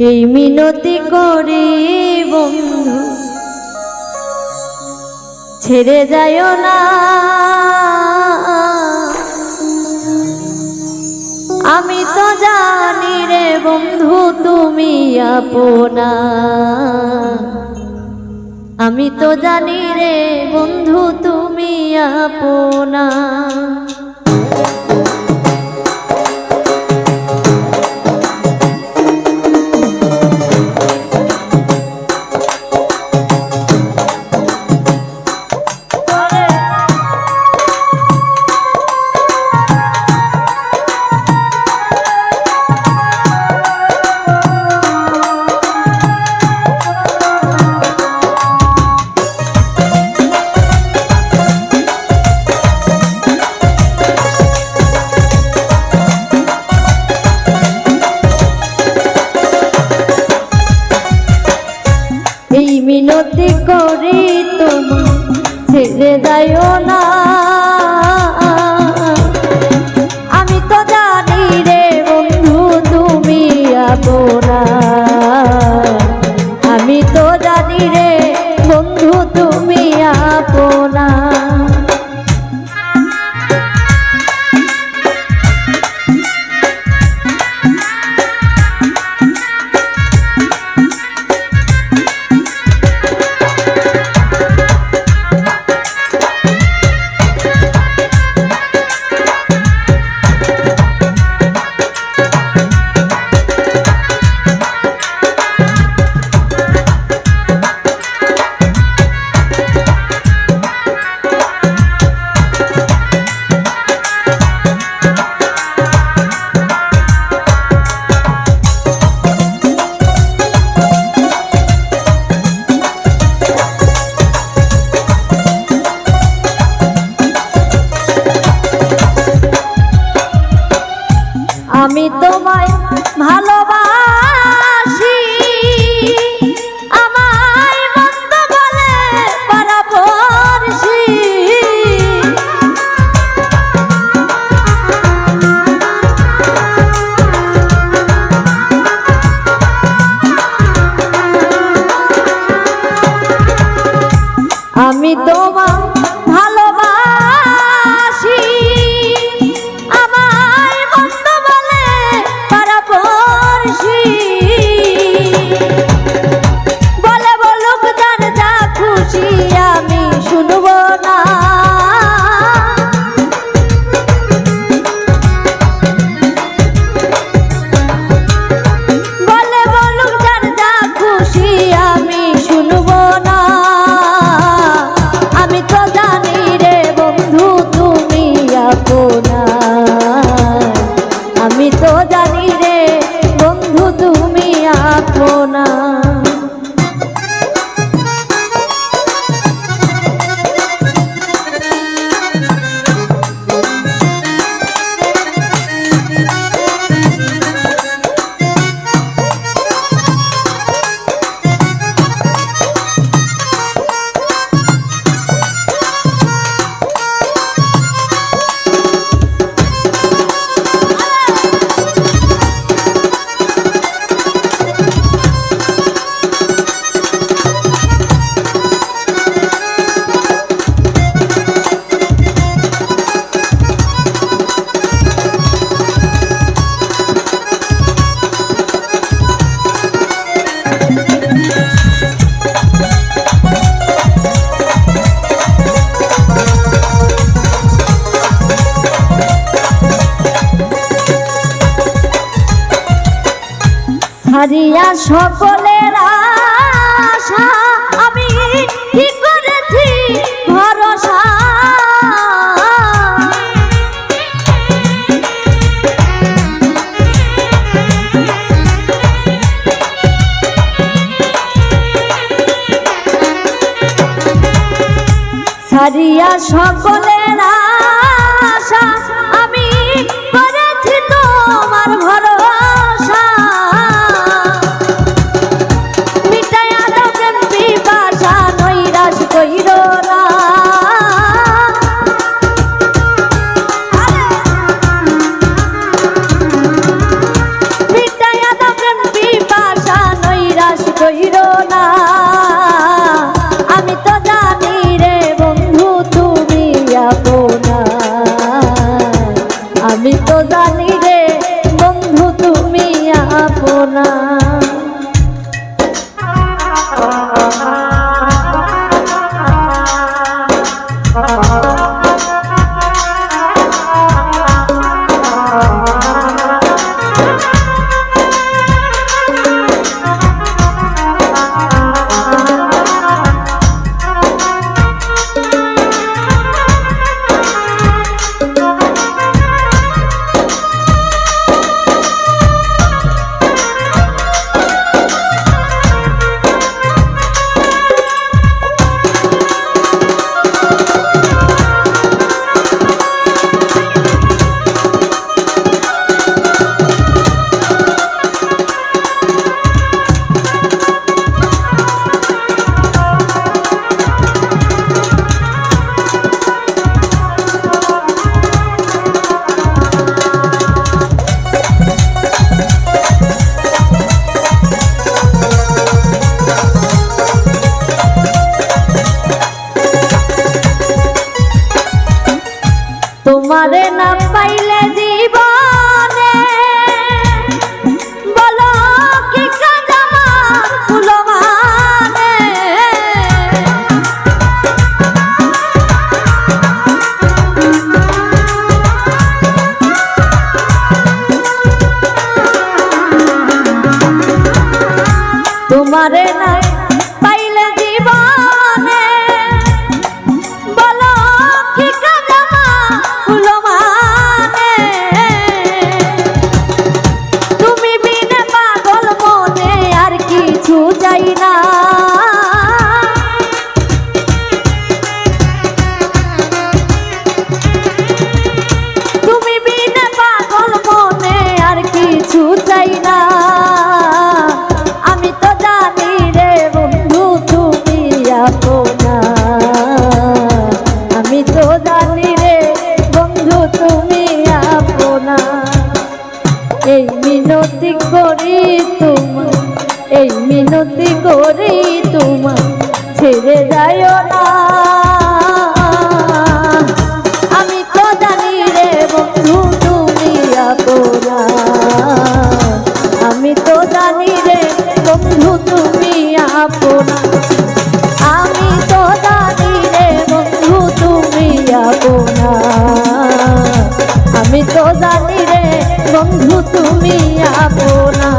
এই মিনতি করি বন্ধু, ছেড়ে যায় না। আমি তো জানি রে বন্ধু, তুমি আপনা। আমি তো জানি রে বন্ধু, তুমি আপনা। মিনতি করি তোমার ছেড়ে যায় না। আমি তোমায় আপনা হারিয়া সকলের আশা। আমি কি করেছি? ভরসা। সারিয়া সকলের আমি তো জানি রে বন্ধু তুমি আপনা